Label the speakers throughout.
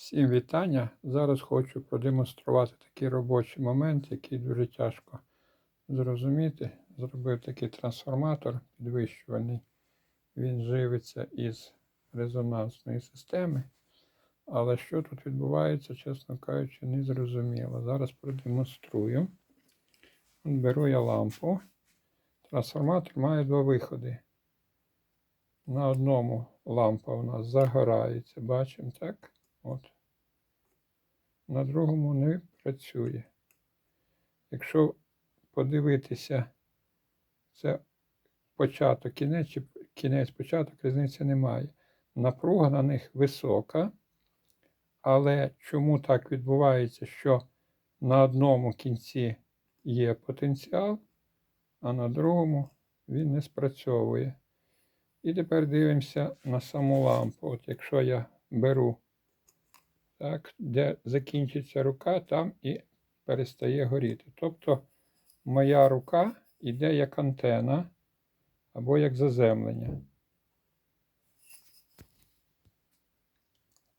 Speaker 1: Всім вітання. Зараз хочу продемонструвати такий робочий момент, який дуже тяжко зрозуміти. Зробив такий трансформатор підвищуваний. Він живиться із резонансної системи. Але що тут відбувається, чесно кажучи, не зрозуміло. Зараз продемонструю. Беру я лампу. Трансформатор має два виходи. На одному лампа у нас загорається, бачимо, так? От. На другому не працює. Якщо подивитися, це початок, кінець чи кінець початок, різниці немає. Напруга на них висока, але чому так відбувається, що на одному кінці є потенціал, а на другому він не спрацьовує. І тепер дивимося на саму лампу. От якщо я беру, так, де закінчиться рука, там і перестає горіти. Тобто моя рука йде як антена або як заземлення.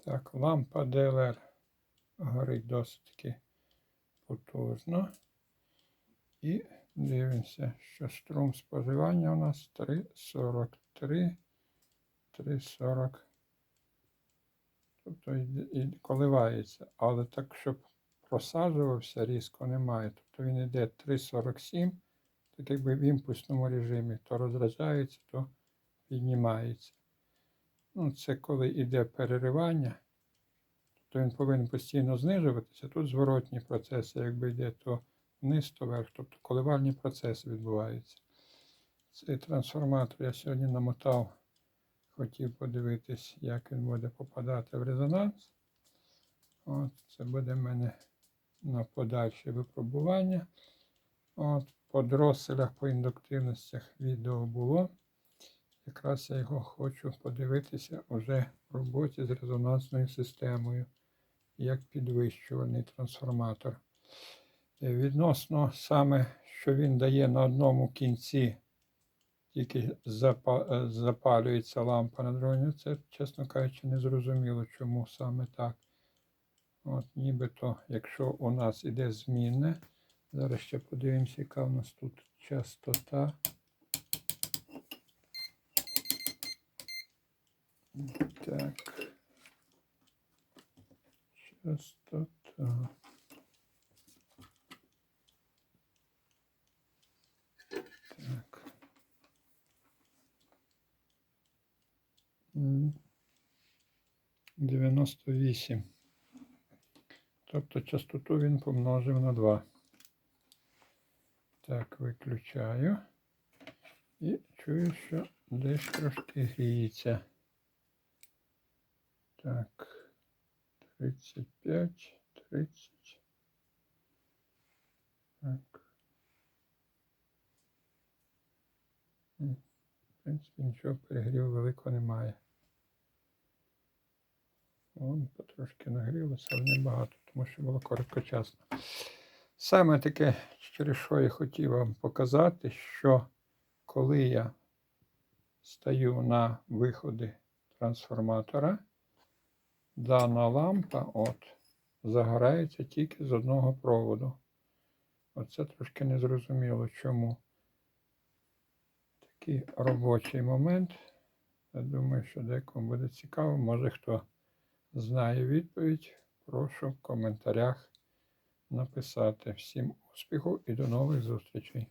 Speaker 1: Так, лампа DLR горить досить таки потужно. І дивимося, що струм споживання у нас 3,43, 3,40. Тобто і, коливається. Але так, щоб просаджувався, різко немає. Тобто він йде 3,47, так якби в імпульсному режимі, то розряджається, то піднімається. Ну, це коли йде переривання, то він повинен постійно знижуватися. Тут зворотні процеси, якби йде, то вниз, то вверх, тобто коливальні процеси відбуваються. Цей трансформатор я сьогодні намотав, хотів подивитись, як він буде попадати в резонанс. От, Це буде в мене на подальше випробування. От, По дроселях, по індуктивностях відео було. Якраз я його хочу подивитися вже в роботі з резонансною системою, як підвищуваний трансформатор. Відносно саме, що він дає на одному кінці, тільки е, запалюється лампа на другому, це, чесно кажучи, не зрозуміло, чому саме так. От, нібито, якщо у нас іде змінне, зараз ще подивимося, яка у нас тут частота. Так. Частота. Так. М. 98. Тобто частоту він помножив на 2. Так, виключаю. І чую, що десь трошки гріється. Так. 35, 30. Так. В принципі, нічого перегріву великого немає. Вон потрошки нагрілося, але небагато, тому що було короткочасно. Саме таке, через що я хотів вам показати, що коли я стаю на виходи трансформатора, дана лампа от, загорається тільки з одного проводу. Оце трошки незрозуміло чому. Такий робочий момент. Я думаю, що декому буде цікаво. Може хто знає відповідь, прошу в коментарях написати. Всім успіху і до нових зустрічей!